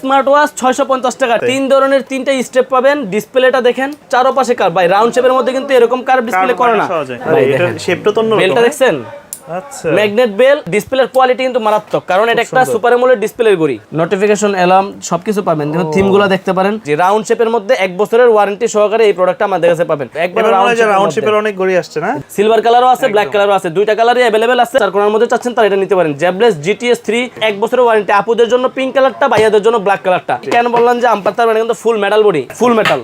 Smart watch ছয়শো পঞ্চাশ টাকা। তিন ধরনের তিনটা স্টেপ পাবেন। ডিসপ্লেটা দেখেন চারোপাশে কার ভাই রাউন্ড শেপের মধ্যে কিন্তু এরকম কার ডিসপ্লে করে না। ভাই দেখেন। শেপটা তো দেখছেন? আচ্ছা। ম্যাগনেট বেল ডিসপ্লের কোয়ালিটি কিন্তু মারাত্মক কারণ এটা একটা সুপার এমোলেড ডিসপ্লের গড়ি নোটিফিকেশন অ্যালার্ম সবকিছু পাবেন। দেখুন থিমগুলো দেখতে পারেন। যে রাউন্ড শেপের মধ্যে এক বছরের ওয়ারেন্টি সহকারে এই প্রোডাক্টটা আমাদের কাছে পাবেন। একবার রাউন্ড শেপের অনেক গড়ি আসছে না? সিলভার কালারও আছে ব্ল্যাক কালারও আছে দুইটা কালারই অ্যাভেলেবেল আছে। চার কোনার মধ্যে চাচ্ছেন তারা এটা নিতে পারেন। জ্যাবলেস জিটিএস থ্রি এক বছরের ওয়ারেন্টি আপুদের জন্য পিঙ্ক কালারটা ভাইয়াদের জন্য ব্ল্যাক কালারটা কেন বললাম যে আম্পার মানে কিন্তু full metal body full metal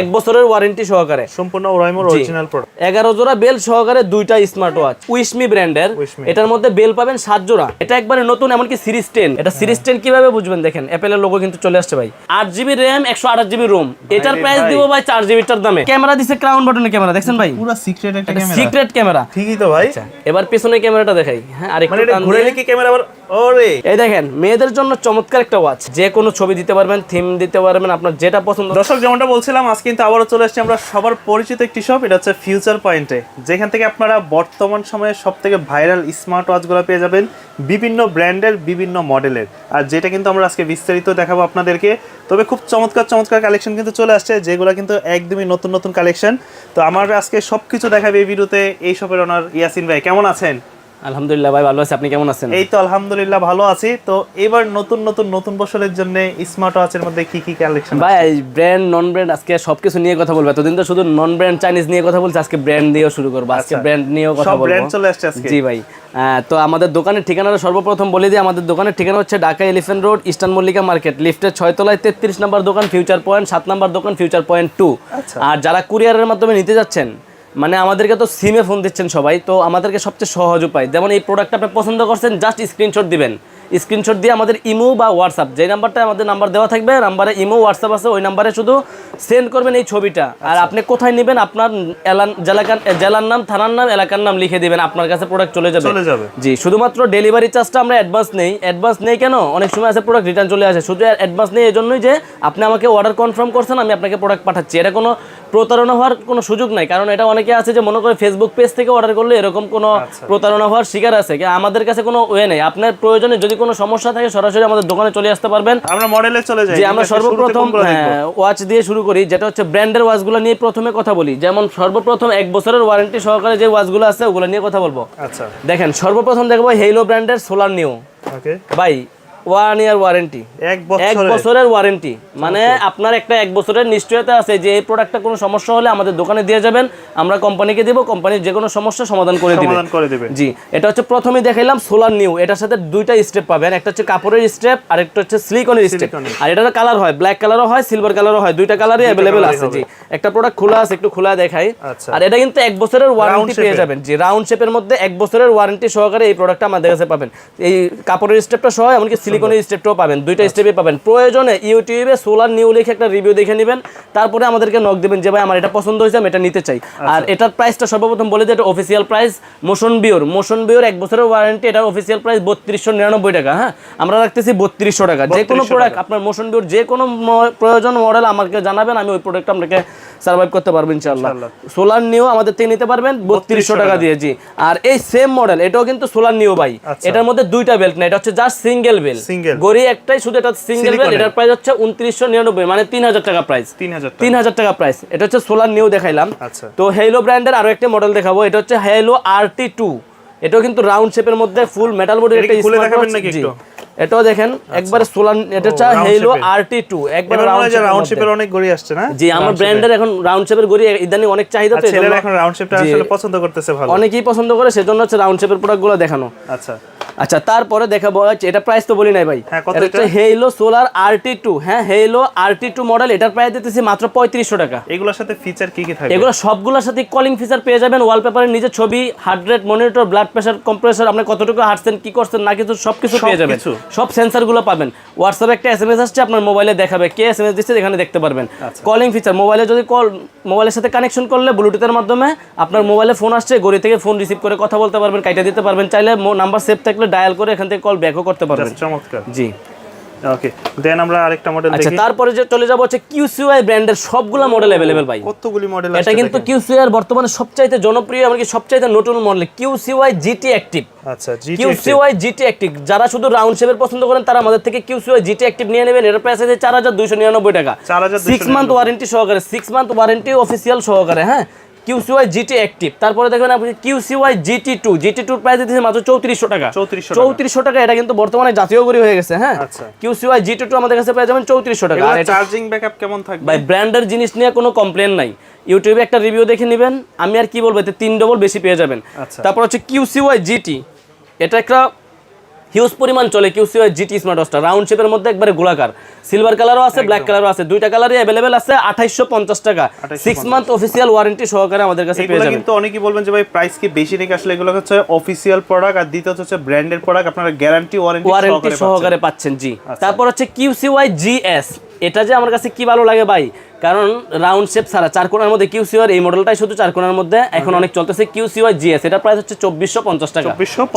এক বছরের ওয়ারেন্টি সহকারে। সম্পূর্ণ ওরাইমোর অরিজিনাল প্রোডাক্ট এগারো জোড়া বেল সহকারে দুইটা স্মার্ট ওয়াচ উইশমি ব্র্যান্ডের এটার মধ্যে বেল পাবেন সাত জোড়া। এটা একবারে নতুন এমনকি সিরিজ টেন এটা সিরিজ টেন কীভাবে বুঝবেন দেখেন? অ্যাপেলের লোগো কিন্তু চলে আসছে ভাই। আট জিবি র্যাম একশো আঠাশ জিবি রোম এটার প্রাইস দিব ভাই চার জিবিটার দামে। ক্যামেরা দিছে ক্রাউন বাটনের ক্যামেরা দেখছেন ভাই? পুরো সিক্রেট একটা ক্যামেরা। Secret camera. ঠিকই তো ভাই। এবার পেছনে ক্যামেরাটা দেখাই। হ্যাঁ আরেকটু মানে ঘুরে কি ক্যামেরা আবার ওরে। এই দেখেন মেয়েদের জন্য চমৎকার একটা ওয়াচ যে কোনো ছবি দিতে পারবেন থিম দিতে পারবেন আপনার যেটা পছন্দ। দর্শক যেমনটা বলছিলাম আজ কিন্তু আবারও চলে আসছি আমরা সবার পরিচিত একটি শপ এটা হচ্ছে ফিউচার পয়েন্টে যেখান থেকে আপনারা বর্তমান সময়ে সব থেকে ভাইরাল স্মার্ট ওয়াচগুলো পেয়ে যাবেন বিভিন্ন ব্র্যান্ডের বিভিন্ন মডেলের আর যেটা কিন্তু আমরা আজকে বিস্তারিত দেখাবো আপনাদেরকে তবে খুব চমৎকার চমৎকার কালেকশন কিন্তু চলে আসছে যেগুলো কিন্তু একদমই নতুন নতুন কালেকশন তো আমার আজকে সব কিছু দেখাবে এই ভিডিওতে এই শপের ওনার ইয়াসিন ভাই কেমন আছেন? আলহামদুলিল্লাহ ভাই ভালো আছে। আপনি কেমন আছেন? এই তো আলহামদুলিল্লাহ ভালো আছি। তো এবার নতুন নতুন নতুন বছরের জন্য স্মার্ট ওয়াচের মধ্যে কি কি কালেকশন ভাই ব্র্যান্ড নন ব্র্যান্ড আজকে সবকিছু নিয়ে কথা বলব। এতদিন তো শুধু নন ব্র্যান্ড চাইনিজ নিয়ে কথা বলছি আজকে ব্র্যান্ড দিয়েও শুরু করব। আজকে আচ্ছা। ব্র্যান্ড নিয়েও কথা সব বলব। ব্র্যান্ড চলে আসছে আজকে? জি ভাই। তো আমাদের দোকানের ঠিকানাটা সর্বপ্রথম বলে দিই। আমাদের দোকানের ঠিকানা হচ্ছে Dhaka elephant road eastern Mallika market লিফটের ছয়তলায় তেত্রিশ নম্বর দোকান ফিউচার পয়েন্ট সাত নম্বর দোকান ফিউচার পয়েন্ট টু আচ্ছা। আর যারা কুরিয়ারের মাধ্যমে নিতে যাচ্ছেন মানে আমাদেরকে তো সিমে ফোন দিচ্ছেন সবাই তো আমাদেরকে সবচেয়ে সহজ উপায়। যেমন এই প্রোডাক্টটা আপনি পছন্দ করছেন জাস্ট স্ক্রিনশট দিবেন। স্ক্রিনশট দিয়ে আমাদের ইমো বা হোয়াটসঅ্যাপ যে নাম্বারটা আমাদের নাম্বার দেওয়া থাকবে নাম্বারে ইমো হোয়াটসঅ্যাপ আছে ওই নাম্বারে শুধু সেন্ড করবেন এই ছবিটা। আর আপনি কোথায় নেবেন আপনার এলান জেলাকার জেলার নাম থানার নাম এলাকার নাম লিখে দিবেন আপনার কাছে প্রোডাক্ট চলে যাবে। চলে যাবে। জি শুধুমাত্র ডেলিভারি চার্জটা আমরা অ্যাডভান্স নেই। অ্যাডভান্স নেই কেন? অনেক সময় আছে প্রোডাক্ট রিটার্ন চলে আসে। শুধু অ্যাডভান্স নেই এই জন্যই যে আপনি আমাকে অর্ডার কনফার্ম করছেন আমি আপনাকে প্রোডাক্ট পাঠাচ্ছি। এটা কোনো প্রতারণা হওয়ার কোনো সুযোগ নাই। কারণ এটা অনেকে আছে যে মনে করে ফেসবুক পেজ থেকে অর্ডার করলে এরকম কোনো আচ্ছা। প্রতারণা হওয়ার শিকার আছে। কি আমাদের কাছে কোনো ওয়ে নেই। আপনার প্রয়োজনে যদি কোনো সমস্যা থাকে সরাসরি আমাদের দোকানে চলে আসতে পারবেন। আমরা মডেলে চলে যাই। যে আমরা সর্বপ্রথম ওয়াচ দিয়ে শুরু করি যেটা হচ্ছে ব্র্যান্ডের ওয়াচগুলো নিয়ে প্রথমে কথা বলি। যেমন সর্বপ্রথম এক বছরের ওয়ারেন্টি সহকারে যে ওয়াচগুলো আছে ওগুলো নিয়ে কথা বলব। আচ্ছা। দেখেন সর্বপ্রথম দেখব হেলো ব্র্যান্ডের সোলার নিউ ওকে ভাই ওয়ান ইয়ার ওয়ারেন্টি। এক বছরের। ওয়ারেন্টি। মানে আপনার একটা এক বছরের নিশ্চয়তা আছে যে এই প্রোডাক্টটা কোনো সমস্যা হলে আমাদের দোকানে দিয়ে যাবেন আমরা কোম্পানিকে দিব কোম্পানির যে কোনো সমস্যা সমাধান করে দিবে। করে দিবে। জি এটা হচ্ছে প্রথমে দেখাইলাম সোলার নিউ এটার সাথে দুইটা স্টেপ পাবেন একটা হচ্ছে কাপড়ের স্টেপ আর একটা হচ্ছে সিলিকনের স্টেপ আর এটার কালার হয় ব্ল্যাক কালারও হয় সিলভার কালারও হয় দুইটা কালারই অ্যাভেলেবেল আছে জি। একটা প্রোডাক্ট খোলা আছে একটু খোলা দেখাই। আচ্ছা। আর এটা কিন্তু এক বছরের ওয়ারেন্টি পেয়ে যাবেন। জি রাউন্ড শেপের মধ্যে এক বছরের ওয়ারেন্টি সহকারে এই প্রোডাক্টটা আমাদের কাছে পাবেন। এই কাপড়ের স্টেপটা সহ এমনকি সিলিকনের স্টেপটাও পাবেন দুইটা স্টেপে পাবেন। প্রয়োজনে ইউটিউবে সোলার নিউ লিখে একটা রিভিউ দেখে নেবেন তারপরে আমাদেরকে নক দেবেন যে ভাই আমার এটা পছন্দ হয়েছে আমি এটা নিতে চাই। আর এটার প্রাইসটা সর্বপ্রথম বলে দিই এটা অফিসিয়াল প্রাইস মোশন বিওর মোশন বিওর এক বছরের ওয়ারেন্টি এটার অফিসিয়াল প্রাইস বত্রিশশো নিরানব্বই টাকা হ্যাঁ? আমরা রাখতেছি বত্রিশশো টাকা। যে কোনো প্রোডাক্ট আপনার মোশন বিওর যে কোনো প্রয়োজন মডেল আমাকে জানাবেন আমি ওই প্রোডাক্ট আপনাকে সার্ভাইভ করতে পারব ইনশাআল্লাহ। সোলার নিউ আমাদের থেকে নিতে পারবেন বত্রিশশো টাকা দিয়ে জি। আর এই সেম মডেল এটাও কিন্তু সোলার নিউ ভাই। আচ্ছা। এটার মধ্যে দুইটা বেল্ট না এটা হচ্ছে জাস্ট সিঙ্গেল বেল Single। গড়ি একটাই শুধু এটা সিঙ্গেল এটার প্রাইস হচ্ছে উনত্রিশশো নিরানব্বই মানে তিন হাজার টাকা প্রাইস টাকা। প্রাইস এটা হচ্ছে সোলার নিউ দেখাইলাম। আচ্ছা। তো হেলো ব্র্যান্ডের আরও একটা মডেল দেখাবো। এটা হচ্ছে হেলো আর টু এটাও কিন্তু রাউন্ড শেপের মধ্যে ফুল মেটাল এটা একটা কি খুলে দেখাবেন নাকি একটু? এটাও দেখেন একবারে সোলার এটা হচ্ছে হেলো shape-এর। আর টি একবার রাউন্ড শেপের অনেক গড়ি আসছে না? জি আমার ব্র্যান্ডের এখন রাউন্ড শেপের গড়ি ইদানিং অনেক চাহিদা তো ছেলেরা এখন রাউন্ড শেপটা আসলে পছন্দ করতেছে ভালো। অনেকেই পছন্দ করে সেজন্য হচ্ছে রাউন্ড শেপের প্রোডাক্টগুলো দেখানো। আচ্ছা। আচ্ছা তারপরে দেখাবো হচ্ছে এটা প্রাইস তো বলি নাই ভাই। এটা হেইলো সোলার আরটি টু হ্যাঁ হেইলো আরটি টু মডেল এটার প্রাইস দিতেছি মাত্র পঁয়ত্রিশশো টাকা। এগুলোর সাথে ফিচার কি কি থাকবে? এগুলো সবগুলোর সাথে কলিং ফিচার পেয়ে যাবেন ওয়ালপেপারের নিজের ছবি heart rate monitor blood pressure compressor আপনি কতটুকু হাঁটছেন কি করছেন না কিছু সব কিছু পেয়ে যাবেন? সব সেন্সারগুলো পাবেন। হোয়াটসঅ্যাপে একটা এস এম এস আসছে আপনার মোবাইলে দেখাবে। কে এস এম এস দিচ্ছে এখানে দেখতে পারবেন। আচ্ছা। কলিং ফিচার মোবাইলে যদি কল মোবাইলের সাথে কানেকশন করলে ব্লুটুথের মাধ্যমে আপনার মোবাইলে ফোন আসছে গড়ি থেকে ফোন রিসিভ করে কথা বলতে পারবেন কাইটা দিতে পারবেন চাইলে নাম্বার সেভ থাকলে ডায়াল করে এখান থেকে কল ব্যাকও করতে পারবেন। চমৎকার। জি। ওকে দেন আমরা আরেকটা মডেল দেখি। আচ্ছা তারপরে যে চলে যাব হচ্ছে কিউসিওয়াই ব্র্যান্ডের সবগুলা মডেল অ্যাভেলেবেল ভাই। কতগুলি মডেল আছে এটা কিন্তু কিউসিওয়াই বর্তমানে সবচাইতে জনপ্রিয় এমনকি সবচাইতে নতুন মডেল কিউসিওয়াই জিটি অ্যাক্টিভ আচ্ছা জি কিউসিওয়াই জিটি অ্যাক্টিভ যারা শুধু রাউন্ড শেপের পছন্দ করেন তারা আমাদের থেকে কিউসিওয়াই জিটি অ্যাক্টিভ নিয়ে নেবেন। এর প্রাইস আছে চার হাজার দুইশো নিরানব্বই টাকা। 4,299 সিক্স মান্থ ওয়ারেন্টি সহকারে সিক্স মান্থ ওয়ারেন্টি অফিসিয়াল সহকারে হ্যাঁ? কিউসিওয়াই জিটি অ্যাক্টিভ তারপরে দেখবেন আপনি কিউসিওয়াই জিটি টু জিটি টুর প্রাইস দিতেছে মাত্র চৌত্রিশশো টাকা। 3400 চৌত্রিশশো টাকা এটা কিন্তু বর্তমানে জাতীয় গড়ি হয়ে গেছে হ্যাঁ। কিউসিওয়াই জিটি টু আমাদের কাছে পেয়ে যাবেন চৌত্রিশশো টাকা। চার্জিং ব্যাকআপ কেমন থাকবে? ভাই ব্র্যান্ডের জিনিস নিয়ে কোনো কমপ্লেন নাই। ইউটিউবে একটা রিভিউ দেখে নেবেন। আমি আর কি বলব এতে তিন ডবল বেশি পেয়ে যাবেন। আচ্ছা। তারপর হচ্ছে কিউসিওয়াই জিটি এটা একটা হিউজ পরিমাণ চলে কিউসিওয়াই জিটি স্মার্ট ওয়াচটা রাউন্ড শেপের মধ্যে একবারে গোলাকার। সিলভার কালারও আছে ব্ল্যাক কালারও আছে দুইটা কালারই অ্যাভেলেবেল আছে আঠাইশশো পঞ্চাশ টাকা। সিক্স মান্থ অফিসিয়াল ওয়ারেন্টি সহকারে আমাদের কাছে পেয়ে যাবেন। কিন্তু অনেকেই বলবেন যে ভাই প্রাইস কি বেশি নাকি? আসলে এগুলো হচ্ছে অফিসিয়াল প্রোডাক্ট আর দ্বিতীয় হচ্ছে ব্র্যান্ডের প্রোডাক্ট আপনারা গ্যারান্টি ওয়ারেন্টি ওয়ারেন্টি সহকারে পাচ্ছেন। জি। আচ্ছা। তারপর হচ্ছে কিউসিওয়াই জিএস এটা যে আমার কাছে কি ভালো লাগে ভাই? কারণ রাউন্ড শেপ ছাড়া চার কোণার মধ্যে কিউসিওয়ার এই মডেলটাই শুধু চার কোণার মধ্যে এখন অনেক চলতেছে কিউসিওয়াই জিএস এটা প্রাইস হচ্ছে চব্বিশশো পঞ্চাশ টাকা।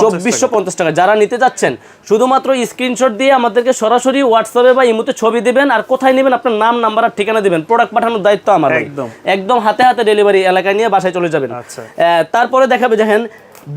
চব্বিশশো পঞ্চাশ টাকা। যারা নিতে যাচ্ছেন শুধুমাত্র স্ক্রিনশট দিয়ে আমাদেরকে সরাসরি হোয়াটসঅ্যাপে বা ইমুতে ছবি দিবেন আর কোথায় নেবেন আপনার নাম নাম্বার আর ঠিকানা দিবেন। প্রোডাক্ট পাঠানোর দায়িত্ব আমার একদম। একদম হাতে হাতে ডেলিভারি এলাকায় নিয়ে বাসায় চলে যাবেন। আচ্ছা। তারপরে দেখাবে দেখেন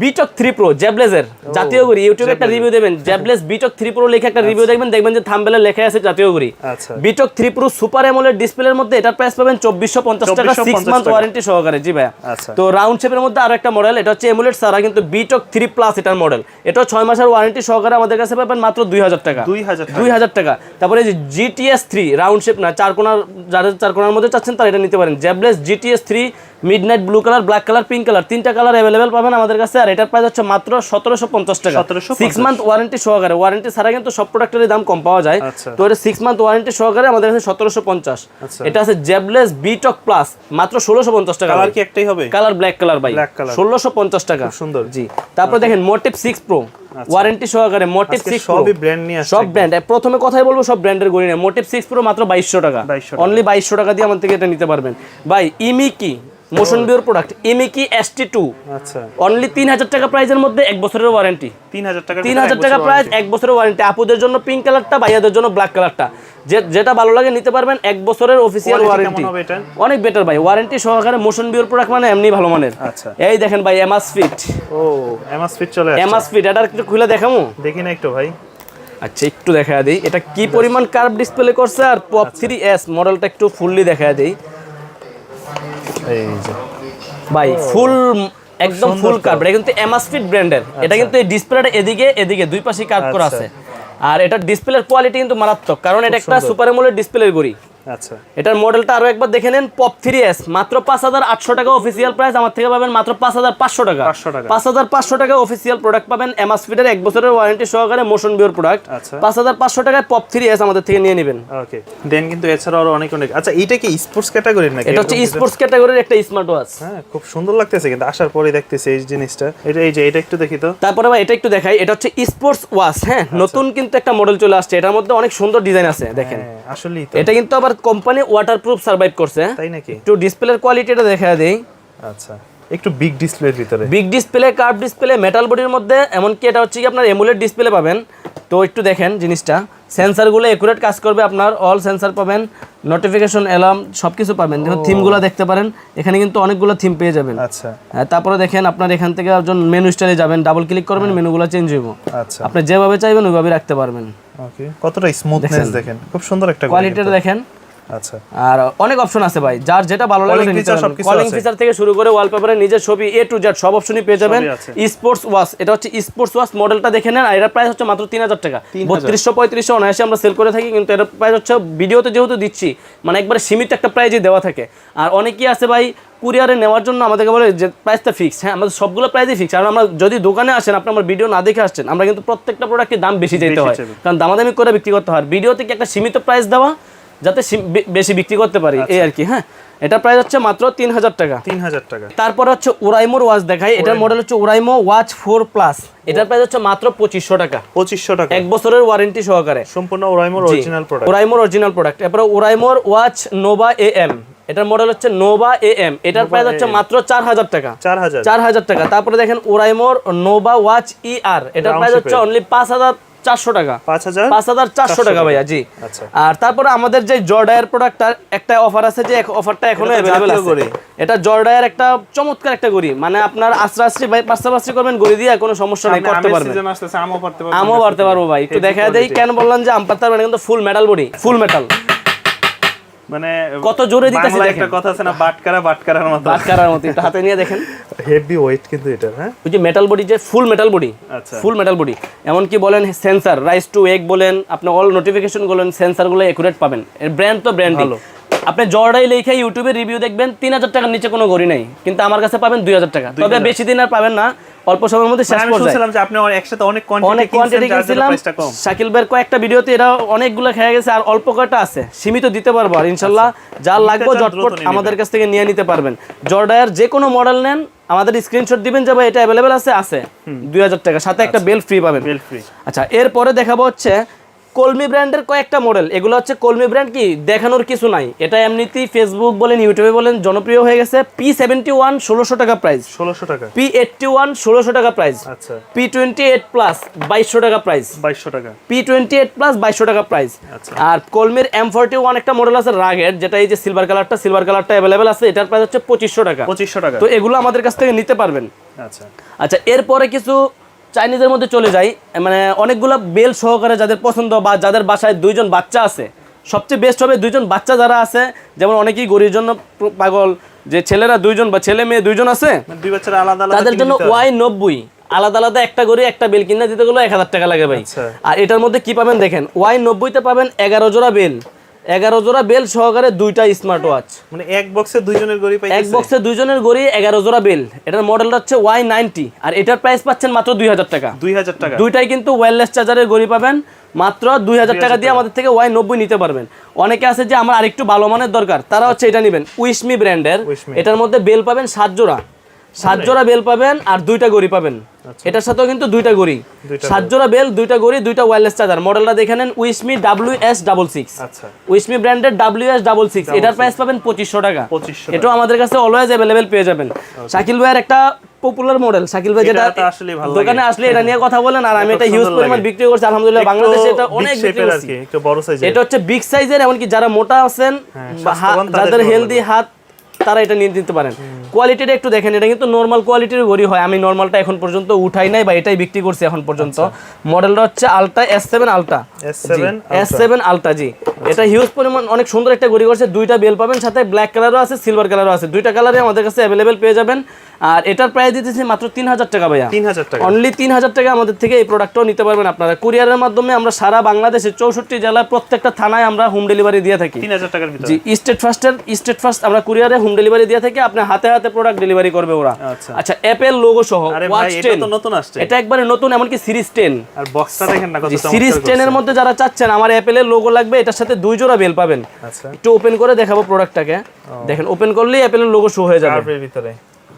বিটক থ্রি প্রো জ্যাবলেজের। জাতীয় গড়ি ইউটিউবে একটা রিভিউ দেবেন। জ্যাবলেস বিটক থ্রি প্রো লিখে একটা রিভিউ দেখবেন দেখবেন যে থাম্বেলে লেখা আছে জাতীয় গড়ি। আচ্ছা। বিটক থ্রি প্রো সুপার এমোলেড ডিসপ্লের মধ্যে এটার প্রাইস পাবেন চব্বিশশো পঞ্চাশ টাকা সিক্স মান্থ ওয়ারেন্টি সহকারে। জি ভাইয়া। আচ্ছা। তো রাউন্ড শেপের মধ্যে আরও একটা মডেল এটা হচ্ছে এমোলেড সারা কিন্তু বিটক থ্রি প্লাস এটার মডেল এটা ছয় মাসের ওয়ারেন্টি সহকারে আমাদের কাছে পাবেন মাত্র দুই হাজার টাকা। দুই হাজার টাকা। তারপরে যে জিটিএস থ্রি রাউন্ড শেপ না চার কোনার যারা চার কোনার মধ্যে চাচ্ছেন তারা এটা নিতে পারেন। Zeblaze GTS three midnight blue colour black colour pink colour তিনটা কালার অ্যাভেলেবেল পাবেন আমাদের কাছে। আর এটার প্রাইস হচ্ছে মাত্র সতেরোশো পঞ্চাশ টাকা। সিক্স মান্থ ওয়ারেন্টি সহকারে। ওয়ারেন্টি ছাড়া কিন্তু সব প্রোডাক্টের দাম কম পাওয়া যায়। আচ্ছা। তো এটা সিক্স মান্থ ওয়ারেন্টি সহকারে আমাদের কাছে সতেরোশো পঞ্চাশ। আচ্ছা। এটা আছে জ্যাবলেস বিটক প্লাস মাত্র ষোলোশো পঞ্চাশ টাকা কালার কি একটাই হবে? কালার ব্ল্যাক কালার ভাই। Color। ষোলোশো পঞ্চাশ টাকা। সুন্দর। জি। তারপর দেখেন মোটিভ সিক্স প্রো ওয়ারেন্টি সহকারে মোটিভ সিক্স সবই ব্র্যান্ড নিয়ে সব ব্র্যান্ড প্রথমে কথাই বলব সব ব্র্যান্ডের গড়ি নেই। মোটিভ সিক্স প্রো মাত্র বাইশশো টাকা। অনলি বাইশশো টাকা দিয়ে আমার থেকে এটা নিতে পারবেন। ভাই ইমিকি মোশন বিউর প্রোডাক্ট ইমিকি এস টি আচ্ছা। অনলি তিন হাজার টাকা প্রাইজের মধ্যে এক বছরের ওয়ারেন্টি তিন হাজার টাকা তিন হাজার টাকা প্রাইস এক বছরের ওয়ারেন্টি আপুদের জন্য পিঙ্ক কালারটা ভাইয়াদের জন্য ব্ল্যাক কালারটা যে যেটা ভালো লাগে নিতে পারবেন এক বছরের অফিসিয়াল ওয়ারেন্টি? অনেক বেটার ভাই। ওয়ারেন্টি সহকারে মোশন বিউর প্রোডাক্ট মানে এমনি ভালো মানের। আচ্ছা। এই দেখেন ভাই এমাস ফিট ও এমআস ফিট চলে আসছে। এমাস ফিট এটা একটু খুলে দেখামু? দেখি না একটু ভাই। আচ্ছা একটু দেখা দিই। এটা কি পরিমাণ কার্ভ ডিসপ্লে করছে আর পপ থ্রি এস মডেলটা একটু ফুললি দেখা দিই। এই যে। ভাই ফুল একদম ফুল কার্ভ এটা কিন্তু এমাসফিট ব্র্যান্ডের এটা কিন্তু এই ডিসপ্লেটা এদিকে এদিকে দুই পাশে কার্ভ করা আচ্ছা। আছে। আর এটার ডিসপ্লের কোয়ালিটি কিন্তু মারাত্মক কারণ এটা একটা সুপার এমোলেড ডিসপ্লের গড়ি আচ্ছা। এটার মডেলটা আরও একবার দেখে নেন পপ থ্রি এস মাত্র পাঁচ হাজার আটশো টাকা অফিসিয়াল প্রাইস আমার থেকে পাবেন মাত্র পাঁচ হাজার পাঁচশো টাকা। পাঁচ হাজার পাঁচশো টাকা অফিসিয়াল প্রোডাক্ট পাবেন এমাসফিটের এক বছরের ওয়ারেন্টি সহকারে মোশন বিওর প্রোডাক্ট আচ্ছা। পাঁচ হাজার পাঁচশো টাকায় পপ থ্রি এস আমাদের থেকে নিয়ে নেবেন। ওকে দেন কিন্তু এছাড়াও আরও অনেক অনেক আচ্ছা এইটা কি স্পোর্টস ক্যাটাগরির নাকি? এটা হচ্ছে স্পোর্টস ক্যাটাগরির একটা স্মার্ট ওয়াচ হ্যাঁ খুব সুন্দর লাগতেছে কিন্তু আসার পরে দেখতেছি এই জিনিসটা। এটা এই যে এটা একটু দেখি তো। তারপরে ভাই এটা একটু দেখাই। এটা হচ্ছে স্পোর্টস ওয়াচ হ্যাঁ? আচ্ছা। নতুন কিন্তু একটা মডেল চলে আসছে। এটার মধ্যে অনেক সুন্দর ডিজাইন আছে দেখেন। আসলে এটা কিন্তু আবার কোম্পানি ওয়াটারপ্রুফ সার্ভাইভ করছে হ্যাঁ? তাই নাকি? একটু ডিসপ্লের কোয়ালিটিটা দেখা দেই। আচ্ছা একটু বিগ ডিসপ্লের ভিতরে। Big display curve display metal বডির মধ্যে এমনকি এটা হচ্ছে কি আপনার এমুলেট ডিসপ্লে পাবেন। তো একটু দেখেন জিনিসটা। সেন্সারগুলো একুরেট কাজ করবে আপনার অল সেন্সার পাবেন নোটিফিকেশন অ্যালার্ম সব কিছু পাবেন যেমন থিমগুলো দেখতে পারেন এখানে কিন্তু অনেকগুলো থিম পেয়ে যাবেন। আচ্ছা। হ্যাঁ তারপরে দেখেন আপনার এখান থেকে একজন মেনু স্টাইলে যাবেন ডাবল ক্লিক করবেন মেনুগুলো চেঞ্জ হইব। আচ্ছা। আপনি যেভাবে চাইবেন ওইভাবে রাখতে পারবেন। ওকে কতটা স্মুথনেস দেখেন। খুব সুন্দর একটা কোয়ালিটিটা দেখেন। আচ্ছা। আর অনেক অপশন আছে ভাই যার যেটা ভালো লাগে কলিং। ফিচার থেকে শুরু করে ওয়ালপেপারে নিজের ছবি এ টু জেড সব অপশনই পেয়ে যাবেন। স্পোর্টস ওয়াচ এটা হচ্ছে স্পোর্টস ওয়াচ মডেলটা দেখে নেন আর এটার প্রাইস হচ্ছে মাত্র তিন হাজার টাকা। বত্রিশশো পঁয়ত্রিশশো অনায়াসে আমরা সেল করে থাকি কিন্তু এটার প্রাইস হচ্ছে ভিডিওতে যেহেতু দিচ্ছি মানে একবারে সীমিত একটা প্রাইজে দেওয়া থাকে। আর অনেকেই আছে ভাই কুরিয়ারে নেওয়ার জন্য আমাদেরকে বলে যে প্রাইসটা ফিক্স হ্যাঁ আমাদের সবগুলো প্রাইসই ফিক্স আর আমরা যদি দোকানে আসেন আপনি আমার ভিডিও না দেখে আসছেন আমরা কিন্তু প্রত্যেকটা প্রোডাক্টের দাম বেশি যেতে হয়। কারণ দামাদামি করে বিক্রি করতে হয়। ভিডিও থেকে একটা সীমিত প্রাইস দেওয়া? যাতে বেশি বিক্রি করতে পারি এই আর কি হ্যাঁ? এটা প্রাইস হচ্ছে মাত্র তিন হাজার টাকা। তিন হাজার টাকা। তারপরে হচ্ছে উরাইমোর ওয়াচ দেখাই এটার মডেল হচ্ছে উরাইমো ওয়াচ ফোর প্লাস এটার প্রাইস হচ্ছে মাত্র পঁচিশশো টাকা। পঁচিশশো টাকা। এক বছরের ওয়ারেন্টি সহকারে। সম্পূর্ণ ওরাইমোর অরিজিনাল প্রোডাক্ট ওরাইমোর অরিজিনাল প্রোডাক্ট এরপরে ওরাইমোর ওয়াচ নোভা এ এম এটার মডেল হচ্ছে নোভা এ এম এটার প্রাইস হচ্ছে মাত্র চার হাজার টাকা। চার হাজার। চার হাজার টাকা। তারপরে দেখেন ওরাইমোর নোভা ওয়াচ ই আর এটার প্রাইস হচ্ছে অনলি পাঁচ হাজার চারশো টাকা। পাঁচ হাজার পাঁচ হাজার চারশো টাকা ভাইয়া জি। আচ্ছা। আর তারপরে আমাদের যে জর্ডায়ের প্রোডাক্টটার একটা অফার আছে যে অফারটা এখনও অ্যাভেলেবেল আছে। এটা জর্ডায়ের একটা চমৎকার একটা গড়ি। মানে আপনার আস্তে আস্তে ভাই পাঁচটা করবেন গড়ি দিয়ে কোনো সমস্যা নেই করতে পারবেন। আমও পারতে পারব ভাই। একটু দেখা দেই। কেন বললাম যে আম পারতে পারবেন কিন্তু full metal body full metal মানে কত জোরে দিতেছে দেখেন। একটা কথা আছে না বাটকারা বাটকারার মতো। বাটকারার মতো এটা হাতে নিয়ে দেখেন। হেভি ওয়েট কিন্তু এটা হ্যাঁ? ওই যে মেটাল বডি যে ফুল মেটাল বডি আচ্ছা। ফুল মেটাল বডি এমনকি বলেন সেন্সার রাইস টু এগ বলেন আপনি অল নোটিফিকেশন বলেন সেন্সারগুলো একুরেট পাবেন। এর ব্র্যান্ড তো ব্র্যান্ড ভালো। আপনি জর্ডাই লেখে ইউটিউবে রিভিউ দেখবেন তিন হাজার টাকার নিচে কোনো ঘড়ি নেই। কিন্তু আমার কাছে পাবেন দুই হাজার টাকা। তবে বেশি দিন আর পাবেন না অল্প সময়ের মধ্যে শেষ মানে আমি পর্যায়ে। শুনছিলাম যে আপনি একসাথে অনেক অনেক কোয়ান্টিটি কিনছিলাম। শাকিল ভাইয়ের কয়েকটা ভিডিওতে এরা অনেকগুলো খেয়ে গেছে আর অল্প কয়টা আছে সীমিত দিতে পারব আর ইনশাল্লাহ যা লাগবে চান ঝটপট আমাদের কাছ থেকে নিয়ে নিতে পারবেন। জর্ডায়ার যে কোনো মডেল নেন আমাদের স্ক্রিনশট দিবেন যে ভাই এটা অ্যাভেলেবেল আছে আছে। দুই হাজার টাকা। সাথে একটা বেল ফ্রি পাবেন। বেল ফ্রি আচ্ছা এরপরে দেখাবো হচ্ছে কলমি ব্র্যান্ডের কয়েকটা মডেল এগুলো হচ্ছে কলমি ব্র্যান্ড কি? দেখানোর কিছু নাই। এটা এমনিতেই ফেসবুক বলেন ইউটিউবে বলেন জনপ্রিয় হয়ে গেছে পি সেভেন্টি ওয়ান ষোলোশো টাকা প্রাইস ষোলোশো টাকা। পি এইটটি ওয়ান ষোলোশো টাকা প্রাইস আচ্ছা। পি টোয়েন্টি এইট প্লাস বাইশশো টাকা প্রাইস বাইশশো টাকা। পি টোয়েন্টি এইট প্লাস বাইশশো টাকা প্রাইস আচ্ছা। আর কলমির এম ফোরটি ওয়ান একটা মডেল আছে রাগের যেটা এই যে সিলভার কালারটা সিলভার কালারটা অ্যাভেলেবেল আছে এটার প্রাইস হচ্ছে পঁচিশশো টাকা। পঁচিশশো টাকা। তো এগুলো আমাদের কাছ থেকে নিতে পারবেন। আচ্ছা। আচ্ছা এরপরে কিছু চাইনিজের মধ্যে চলে যাই মানে অনেকগুলো বেল সহকারে যাদের পছন্দ বা যাদের বাসায় দুইজন বাচ্চা আছে সবচেয়ে বেস্ট হবে দুইজন বাচ্চা যারা আছে যেমন অনেকেই গরির জন্য পাগল যে ছেলেরা দুইজন বা ছেলে মেয়ে দুইজন আছে মানে দুই বছর আলাদা তাদের জন্য ওয়াই নব্বই আলাদা আলাদা একটা গড়ি একটা বেল কিনে দিতে গেলে এক হাজার টাকা লাগে ভাই আচ্ছা। আর এটার মধ্যে কি পাবেন দেখেন ওয়াই নব্বইতে পাবেন এগারো জোড়া বেল এগারো জোড়া বেল সহকারে দুইটা স্মার্ট ওয়াচ মানে এক বক্সে দুইজনের গড়ি এক বক্সে দুইজনের গড়ি এগারো জোড়া বেল। এটার মডেলটা হচ্ছে ওয়াই নাইনটি আর এটার প্রাইস পাচ্ছেন মাত্র দুই হাজার টাকা। দুই হাজার টাকা। দুইটাই কিন্তু ওয়্যারলেস চার্জারের গড়ি পাবেন। মাত্র দুই হাজার টাকা দিয়ে আমাদের থেকে ওয়াই নব্বই নিতে পারবেন। অনেকে আছে যে আমার আরেকটু ভালো মানের দরকার তারা হচ্ছে এটা নেবেন উইশমি ব্র্যান্ডের এটার মধ্যে বেল পাবেন সাত জোড়া। সাত জোড়া বেল পাবেন আর দুইটা গড়ি পাবেন। এটার সাথেও কিন্তু দুইটা গড়ি। সাত জোড়া বেল দুইটা গড়ি দুইটা ওয়্যারলেস চার্জার মডেলটা দেখে নেন উইশমি ডাব্লিউ এস ডাবল সিক্স আচ্ছা উইশমি ব্র্যান্ডের ডাব্লিউ এস ডাবল সিক্স এটার প্রাইস পাবেন পঁচিশশো টাকা। এটাও আমাদের কাছে অলওয়েজ অ্যাভেলেবেল পেয়ে যাবেন। শাকিল ভাইয়ের একটা পপুলার মডেল শাকিল ভাই যেটা দোকানে আসলে এটা নিয়ে কথা বলেন আর আমি এটা হিউজ পরিমাণ বিক্রি করছি। আলহামদুলিল্লাহ বাংলাদেশে এটা অনেক বিক্রি করছি। একটু বড় সাইজের এটা হচ্ছে বিগ সাইজের এমনকি যারা মোটা আছেন বা হা- যাদের হেলদি হাত তারা এটা নিয়ে নিতে পারেন। কোয়ালিটিটা একটু দেখেন এটা কিন্তু নর্মাল কোয়ালিটির ঘড়ি হয়। আমি নর্মালটা এখন পর্যন্ত উঠাই নাই বা এটাই বিক্রি করছি এখন পর্যন্ত। মডেলটা হচ্ছে আলটা এস সেভেন আলটা S7 এস সেভেন আলটা জি। এটা হিউজ পরিমাণ অনেক সুন্দর একটা ঘড়ি করছে। দুইটা বেল পাবেন সাথে ব্ল্যাক কালারও আছে সিলভার কালারও আছে। দুইটা কালারে আমাদের কাছে অ্যাভেলেবেল পেয়ে যাবেন। আর এটার প্রাইস দিতেছি মাত্র তিন হাজার টাকা ভাইয়া। তিন হাজার টাকা। অনলি তিন হাজার টাকা আমাদের থেকে এই প্রোডাক্টটাও নিতে পারবেন আপনারা। কুরিয়ারের মাধ্যমে আমরা সারা বাংলাদেশে চৌষট্টি জেলায় প্রত্যেকটা থানায় আমরা হোম ডেলিভারি দিয়ে থাকি। তিন হাজার টাকার জি স্টেট ফার্স্টের স্টেট ফার্স্ট আমরা কুরিয়ারে হোম ডেলিভারি দিয়ে থাকি। আপনি হাতে হাতে প্রোডাক্ট ডেলিভারি করবে ওরা। আচ্ছা। আচ্ছা অ্যাপেল লোগো সহ আরে ওয়াচ ভাই এটা টেন তো নতুন আসছে। এটা একবারে নতুন এমনকি সিরিজ 10 আর বক্সটা দেখেন না কত সিরিজ চমৎকার টেনের মধ্যে যারা চাচ্ছেন আমার অ্যাপেলের লোগো লাগবে এটার সাথে দুই জোড়া বেল পাবেন। আচ্ছা। একটু ওপেন করে দেখাবো প্রোডাক্টটাকে দেখেন ওপেন করলেই অ্যাপেলের লোগো শো হয়ে যাবে। ভিতরে।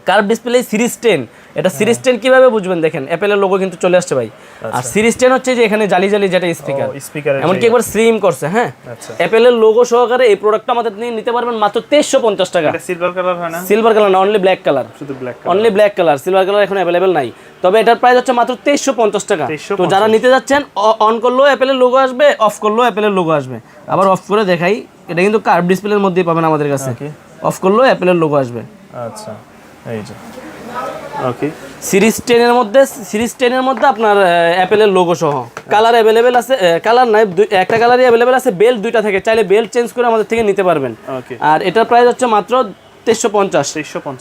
কার্ভ ডিসপ্লে সিরিজ টেন এটা সিরিজ টেন কীভাবে বুঝবেন? দেখেন অ্যাপেলের লোগো কিন্তু চলে আসছে ভাই। আর সিরিজ টেন হচ্ছে যে এখানে জালি জালি যেটা স্পিকার এমনকি একবার স্লিম করছে হ্যাঁ? আচ্ছা। অ্যাপেলের লোগো সহকারে এই প্রোডাক্টটা আমাদের নিয়ে নিতে পারবেন মাত্র তেইশশো পঞ্চাশ টাকা। এটা সিলভার কালার হয় না? সিলভার কালার না অনলি ব্ল্যাক কালার শুধু black only black colour silver colour এখন অ্যাভেলেবেল নাই। তবে এটার প্রাইস হচ্ছে মাত্র তেইশশো পঞ্চাশ টাকা। তো যারা নিতে যাচ্ছেন অন করলেও অ্যাপেলের লোগো আসবে অফ করলেও অ্যাপেলের লোগো আসবে। আবার অফ করে দেখাই এটা কিন্তু কার্ভ ডিসপ্লের মধ্যেই পাবেন আমাদের কাছে. অফ করলেও অ্যাপেলের লোগো আসবে। আচ্ছা। এই যে। ওকে সিরিজ টেনের মধ্যে সিরিজ টেনের মধ্যে আপনার অ্যাপেলের লোগো সহ। কালার অ্যাভেলেবেল আছে কালার নাই একটা কালারই অ্যাভেলেবেল আছে বেল দুইটা থেকে। চাইলে বেল চেঞ্জ করে আমাদের থেকে নিতে পারবেন। ওকে আর এটার প্রাইস হচ্ছে মাত্র তেইশশো পঞ্চাশ।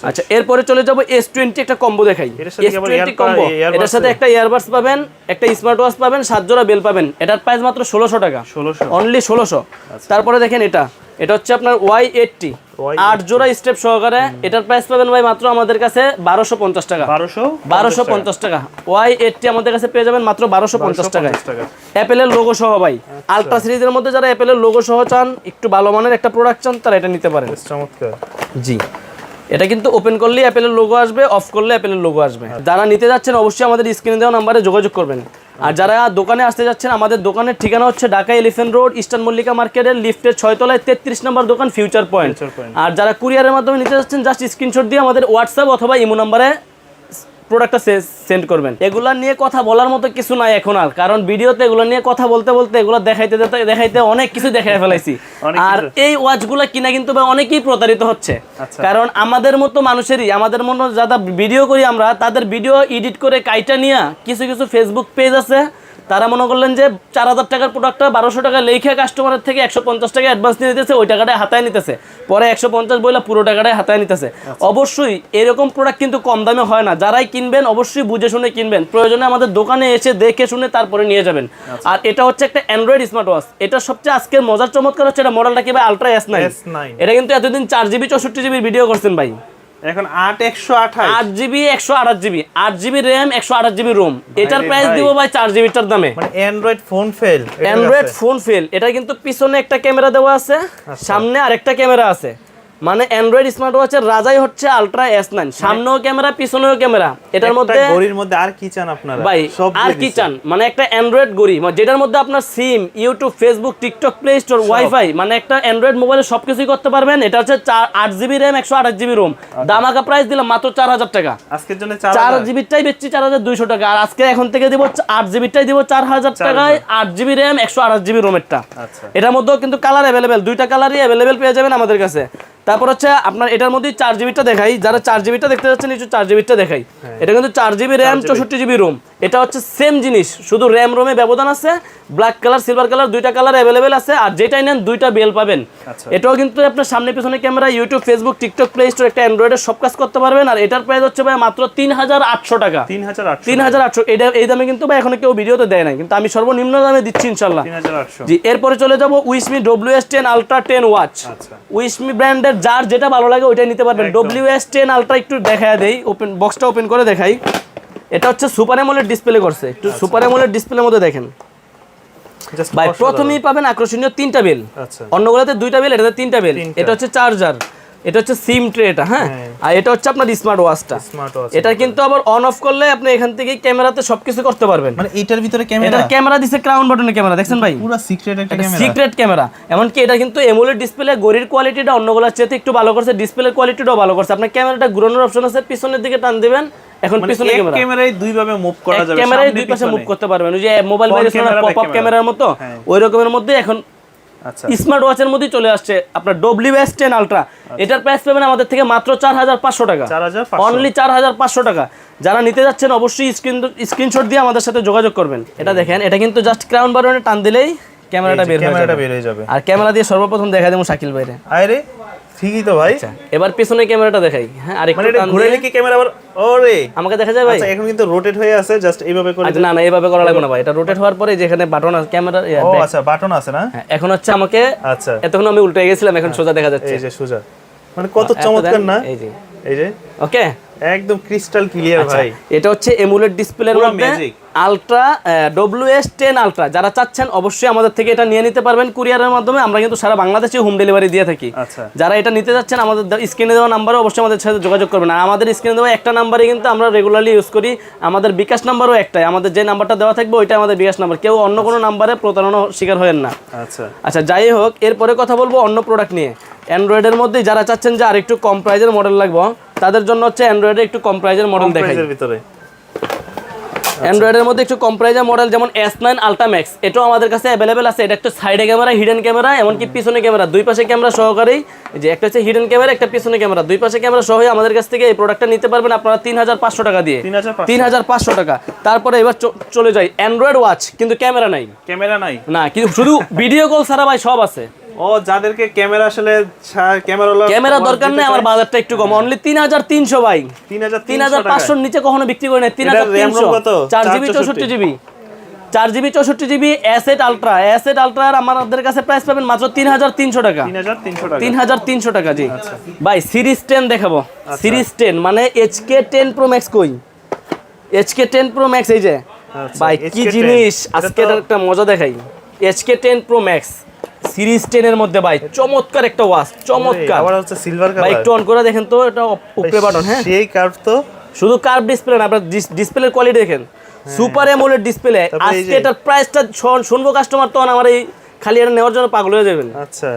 আচ্ছা এরপরে চলে যাব এস টোয়েন্টি একটা কম্বো দেখাই। এটার সাথে কি আবার S20 ear- combo। earbuds এটার সাথে একটা ইয়ারবাডস পাবেন একটা স্মার্ট ওয়াচ পাবেন সাত জোড়া বেল পাবেন। এটার প্রাইস মাত্র ষোলোশো টাকা। ষোলোশো। অনলি ষোলোশো। তারপরে দেখেন এটা। এটা হচ্ছে আপনার ওয়াই এইটটি Y80 আট জোড়া স্টেপ সহকারে এটার প্রাইস পাবেন ভাই মাত্র আমাদের কাছে বারোশো পঞ্চাশ টাকা। বারোশো বারোশো পঞ্চাশ টাকা। ওয়াই এইটটি আমাদের কাছে পেয়ে যাবেন মাত্র বারোশো পঞ্চাশ টাকায়। টাকা। অ্যাপেলের লোগো সহ ভাই। আলট্রা সিরিজের মধ্যে যারা অ্যাপেলের লোগো সহ চান একটু ভালো মানের একটা প্রোডাক্ট চান তারা এটা নিতে পারেন। চমৎকার। জি। এটা কিন্তু ওপেন করলেই অ্যাপেলের লোগো আসবে অফ করলে অ্যাপেলের লোগো আসবে। যারা নিতে যাচ্ছেন অবশ্যই আমাদের স্ক্রিনে দেওয়া নাম্বারে যোগাযোগ করবেন। আর যারা দোকানে আসতে যাচ্ছেন আমাদের দোকানের ঠিকানা হচ্ছে Dhaka Elephant Road Eastern Mallika মার্কেটের লিফটের ছয়তলায় তেত্রিশ নম্বর দোকান ফিউচার পয়েন্ট। আর যারা কুরিয়ারের মাধ্যমে নিতে যাচ্ছেন জাস্ট স্ক্রিনশট দিয়ে আমাদের হোয়াটসঅ্যাপ অথবা ইমো নাম্বারে প্রোডাক্টটা সেন্ড করবেন এগুলা নিয়ে কথা বলার মতো কিছু নাই এখন আর কারণ ভিডিওতে এগুলো নিয়ে কথা বলতে বলতে এগুলো দেখাইতে দেখাইতে- দেখাইতে অনেক কিছু দেখাই ফেলাইছি আর। এই ওয়াচগুলো কিনা কিন্তু বা অনেকেই প্রতারিত হচ্ছে আচ্ছা। কারণ আমাদের মতো মানুষেরই আমাদের মতো যারা ভিডিও করি আমরা তাদের ভিডিও এডিট করে কাইটা নিয়ে কিছু কিছু ফেসবুক পেজ আছে তারা মনে করলেন যে চার হাজার টাকার প্রোডাক্টটা বারোশো টাকা লেখে কাস্টমারের থেকে একশো পঞ্চাশ টাকা অ্যাডভান্স নিয়ে নিতেছে ওই টাকাটাই হাতায় নিতেছে। পরে একশো পঞ্চাশ বইলে পুরো টাকাটাই হাতায় নিতেছে। অবশ্যই এরকম প্রোডাক্ট কিন্তু কম দামে হয় না। যারাই কিনবেন অবশ্যই বুঝে শুনে কিনবেন। প্রয়োজনে আমাদের দোকানে এসে দেখে শুনে তারপরে নিয়ে যাবেন। আর এটা হচ্ছে একটা অ্যান্ড্রয়েড স্মার্ট ওয়াচ এটা সবচেয়ে আজকের মজার চমৎকার হচ্ছে এটা মডেলটা কি ভাই? আলট্রা এস নাইন এটা কিন্তু এতদিন চার জিবি চৌষট্টি জিবির ভিডিও করছেন ভাই। এখন আট একশো আঠাশ। আট জিবি একশো আঠাশ জিবি আট জিবি র্যাম একশো আঠাশ জিবি রোম এটার প্রাইস দিব ভাই চার জিবিটার দামে। মানে Android phone fail Android phone fail এটা কিন্তু পিছনে একটা ক্যামেরা দেওয়া আছে আচ্ছা। সামনে আরেকটা ক্যামেরা আছে। মানে অ্যান্ড্রয়েড স্মার্ট ওয়াচের রাজাই হচ্ছে আলট্রা এস নাইন সামনেও ক্যামেরা পিছনেও ক্যামেরা। এটার মধ্যে ঘড়ির মধ্যে আর কি চান আপনারা? ভাই আর কি চান? মানে একটা অ্যান্ড্রয়েড গড়ি মানে যেটার মধ্যে আপনার SIM YouTube Facebook TikTok Play Store WiFi মানে একটা অ্যান্ড্রয়েড মোবাইলে সবকিছুই করতে পারবেন। এটা হচ্ছে আট জিবি র্যাম একশো আঠাশ জিবি রোম দামাকা প্রাইস দিলাম মাত্র চার হাজার টাকা। আজকের জন্য চার চার জিবিটাই বেচছি চার হাজার দুইশো টাকা। আর আজকে এখন থেকে দিব আট জিবিটাই দিব চার হাজার টাকায় আট জিবি র্যাম একশো আঠাশ জিবি রোমেরটা আচ্ছা। এটার মধ্যেও কিন্তু কালার অ্যাভেলেবেল দুইটা কালারই অ্যাভেলেবেল পেয়ে যাবেন আমাদের কাছে। তারপর হচ্ছে আপনার এটার মধ্যেই চার জিবিটা দেখাই। যারা চার জিবিটা দেখতে যাচ্ছেন একটু চার জিবিটা দেখাই। এটা কিন্তু চার জিবি র্যাম চৌষট্টি জিবি রোম এটা হচ্ছে সেম জিনিস শুধু র্যাম রোমে ব্যবধান আছে ব্ল্যাক কালার সিলভার কালার দুইটা কালার অ্যাভেলেবেল আছে আর যেটাই নেন দুইটা বেল পাবেন। আচ্ছা। এটাও কিন্তু আপনার সামনে পিছনে camera YouTube Facebook TikTok Play Store একটা অ্যান্ড্রয়েডের সব কাজ করতে পারবেন। আর এটার প্রাইস হচ্ছে ভাই মাত্র তিন হাজার আটশো টাকা। তিন হাজার আটশো। তিন হাজার আটশো। এটা এই দামে কিন্তু ভাই এখনও কেউ ভিডিওতে দেয় না কিন্তু আমি সর্বনিম্ন দামে দিচ্ছি ইনশাল্লাহ। জি এরপরে চলে যাব উইসমি W S ten ultra ten watch উইসমি ব্র্যান্ডের যার যেটা ভালো লাগে ওইটাই নিতে পারবেন। ডব্লিউ এস টেন আলট্রা একটু দেখা দেই ওপেন বক্সটা ওপেন করে দেখাই। এটা হচ্ছে সুপার অ্যামোলেড ডিসপ্লে করছে। একটু সুপার অ্যামোলেড ডিসপ্লের মধ্যে দেখেন। ভাই প্রথমেই পাবেন আকর্ষণীয় তিনটা বেল। আচ্ছা। অন্যগুলোতে দুইটা বেল এটাতে তিনটা বেল। এটা হচ্ছে চার্জার এটা হচ্ছে সিম ট্রে এটা হ্যাঁ? হ্যাঁ। আর এটা হচ্ছে আপনার স্মার্ট ওয়াচটা স্মার্ট ওয়াচ এটা কিন্তু আবার অন অফ করলে আপনি এখান থেকে ক্যামেরাতে সবকিছু করতে পারবেন। মানে এটার ভিতরে ক্যামেরা? এটার ক্যামেরা দিছে ক্রাউন বাটনের ক্যামেরা দেখছেন ভাই? পুরো সিক্রেট একটা ক্যামেরা। Secret camera. এমনকি এটা কিন্তু এমোলেড ডিসপ্লে গড়ির কোয়ালিটিটা অন্যগুলোর চেয়ে একটু ভালো করছে ডিসপ্লের কোয়ালিটিটাও ভালো করছে। আপনার ক্যামেরাটা ঘুরানোর অপশন আছে পিছনের দিকে টান দিবেন এখন মানে পিছনে এক ক্যামেরা। ক্যামেরায় দুই ভাবে মুভ করা যাবে ক্যামেরায় দুই পাশে। মুভ করতে পারবেন। ওই যে মোবাইল বাইরে পপ আপ ক্যামেরার মতো হ্যাঁ। ওই রকমের মধ্যে এখন স্মার্ট ওয়াচের মধ্যে চলে আসছে আপনার ডব্লিউ এস টেন আলট্রা এটার প্রাইস পাবেন আমাদের থেকে মাত্র চার হাজার পাঁচশো টাকা। অনলি চার হাজার পাঁচশো টাকা। যারা নিতে যাচ্ছেন অবশ্যই স্ক্রিন স্ক্রিনশট দিয়ে আমাদের সাথে যোগাযোগ করবেন। এটা দেখেন এটা কিন্তু জাস্ট ক্রাউন বারোনে টান দিলেই ক্যামেরাটা বের হয়ে যাবে। বের হয়ে যাবে। আর ক্যামেরা দিয়ে সর্বপ্রথম দেখা দেবো শাকিল বাইরে আরে ঠিকই তো ভাই। এবার পেছনে ক্যামেরাটা দেখাই। হ্যাঁ আর মানে একটু টান ঘুরে নাকি ক্যামেরা আবার ওরে। আমাকে দেখা যায় ভাই? আচ্ছা এখন কিন্তু রোটেট হয়ে আছে জাস্ট এইভাবে করে আচ্ছা না না এইভাবে করা লাগবে না ভাই। এটা রোটেট হওয়ার পরে যেখানে বাটন আছে ক্যামেরা ও আচ্ছা বাটন আছে না? এখন হচ্ছে আমাকে আচ্ছা। এতক্ষণ আমি উল্টে গেছিলাম এখন সোজা দেখা যাচ্ছে। এই যে সোজা। মানে কত চমৎকার না? এই যে। এই যে। ওকে একদম ক্রিস্টাল ক্লিয়ার ভাই। এটা হচ্ছে এমুলেট ডিসপ্লের মধ্যে ultra W S ten ultra যারা চাচ্ছেন অবশ্যই আমাদের থেকে এটা নিয়ে নিতে পারবেন কুরিয়ারের মাধ্যমে। আমরা কিন্তু সারা বাংলাদেশে হোম ডেলিভারি দিয়ে থাকি। আচ্ছা। যারা এটা নিতে যাচ্ছেন আমাদের স্ক্রিনে দেওয়া নাম্বারে অবশ্যই আমাদের সাথে যোগাযোগ করবেন। আর আমাদের স্ক্রিনে দেওয়া একটা নাম্বারে কিন্তু আমরা রেগুলারলি ইউজ করি। আমাদের বিকাশ নাম্বারও একটাই। আমাদের যে নাম্বারটা দেওয়া থাকবে ওইটা আমাদের বিকাশ নাম্বার কেউ অন্য কোনো নাম্বারে প্রতারণা শিকার হয়েন না। আচ্ছা। আচ্ছা যাই হোক এরপরে কথা বলব অন্য প্রোডাক্ট নিয়ে। অ্যান্ড্রয়েডের মধ্যে যারা চাচ্ছেন যে আরেকটু কম প্রাইজের মডেল লাগবে তাদের জন্য হচ্ছে অ্যান্ড্রয়েডের একটু কম প্রাইজের মডেল দেখাই। ভিতরে। অ্যান্ড্রয়েডের মধ্যে একটু কম প্রাইজের মডেল যেমন এস নাইন আলট্রাম্যাক্স এটাও আমাদের কাছে অ্যাভেলেবেল আছে। এটা একটু সাইডে ক্যামেরা হিডেন ক্যামেরা এমনকি পিছনে ক্যামেরা দুই পাশে ক্যামেরা সহকারেই। এই যে একটা হচ্ছে হিডেন ক্যামেরা একটা পিছনে ক্যামেরা দুই পাশে ক্যামেরা সহ আমাদের কাছ থেকে এই প্রোডাক্টটা নিতে পারবেন আপনারা তিন হাজার পাঁচশো টাকা দিয়ে। তিন হাজার পাঁচশো। টাকা। তারপরে এবার চলে যাই। অ্যান্ড্রয়েড ওয়াচ কিন্তু ক্যামেরা নাই। ক্যামেরা নাই। না কিন্তু শুধু ভিডিও কল ছাড়া ভাই সব আছে। ও যাদেরকে ক্যামেরা আসলে ক্যামেরা ক্যামেরা দরকার নেই আমার বাজারটা একটু কম। অনলি তিন হাজার তিনশো ভাই। তিন হাজার তিন হাজার পাঁচশোর নিচে কখনো বিক্রি করে চৌষট্টি। জিবি চার জিবি চৌষট্টি জিবি অ্যাসেট আলট্রা অ্যাসেট আলট্রার আমাদের কাছে প্রাইস পাবেন মাত্র তিন হাজার তিনশো টাকা। তিন হাজার তিনশো টাকা। জি। আচ্ছা। ভাই সিরিজ টেন দেখাবো। সিরিজ টেন মানে এইচকে টেন প্রো ম্যাক্স কই? এইচকে টেন প্রো ম্যাক্স এই যে। আচ্ছা, ভাই কি জিনিস আজকে একটা মজা দেখাই। HK ten pro max series ten এর মধ্যে ভাই চমৎকার একটা ওয়াচ চমৎকার। আবার হচ্ছে সিলভার ভাই কালার একটু অন করে দেখেন তো এটা উপরে বাটন হ্যাঁ। সেই কার্ভ তো। শুধু কার্ভ ডিসপ্লে না আপনার ডিসপ্লের কোয়ালিটি দেখেন। সুপার এমোলেড ডিসপ্লে আজকে এটার প্রাইসটা শুনব কাস্টমার তখন আমার এই খালি এটা নেওয়ার জন্য পাগল হয়ে যাবেন। আচ্ছা।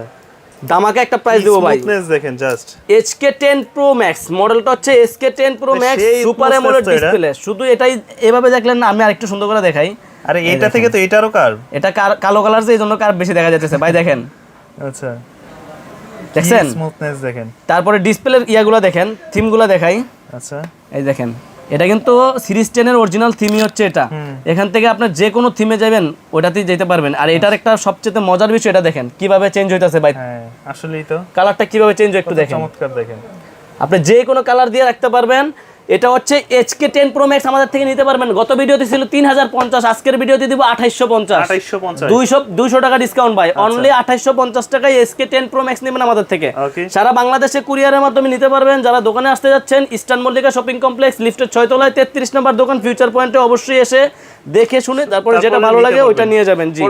দামাকে একটা প্রাইস দেবো ভাই। দেখেন just HK ten pro max মডেলটা হচ্ছে SK ten pro max super AMOLED display শুধু এটাই এভাবে দেখলেন না আমি আরেকটু সুন্দর করে দেখাই। আরে এটা থেকে তো এটারও কার? এটা কালো কালার এই জন্য কার বেশি দেখা যাচ্ছে ভাই দেখেন। আচ্ছা। দেখছেন? স্মুথনেস দেখেন। তারপরে ডিসপ্লের ইয়াগুলো দেখেন থিমগুলো দেখাই। আচ্ছা। এই দেখেন এটা কিন্তু সিরিজ টেনের অরিজিনাল থিমই হচ্ছে এটা। এখান থেকে আপনার যে কোনো থিমে যাবেন ওটাতেই যেতে পারবেন। আর এটার একটা সবচেয়ে মজার বিষয় এটা দেখেন কীভাবে চেঞ্জ হইতাছে ভাই। হ্যাঁ আসলেই তো। কালারটা কীভাবে চেঞ্জ একটু দেখেন। চমৎকার দেখেন। আপনি যে কোনো কালার দিয়ে রাখতে পারবেন এটা হচ্ছে এইচকে টেন প্রো ম্যাক্স আমাদের থেকে নিতে পারবেন। গত ভিডিওতে ছিল তিন হাজার পঞ্চাশ আজকের ভিডিওতে দিব আঠাইশশো পঞ্চাশ। দুইশো দুইশো টাকা ডিসকাউন্ট পাই অনলি আঠাইশশো পঞ্চাশ টাকায় এসকে টেন প্রো ম্যাক্স নেবেন আমাদের থেকে। সারা বাংলাদেশে কুরিয়ারের মাধ্যমে নিতে পারবেন। যারা দোকানে আসতে যাচ্ছেন ইস্টার্ন মল্লিকা শপিং কমপ্লেক্স লিফটের ছয়তলায় তেত্রিশ নম্বর দোকান ফিউচার পয়েন্টে অবশ্যই এসে দেখে শুনে তারপরে যেটা ভালো লাগে ওইটা নিয়ে যাবেন জি।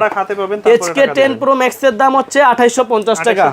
এইচকে টেন প্রো ম্যাক্স এর দাম হচ্ছে আঠাইশো পঞ্চাশ টাকা।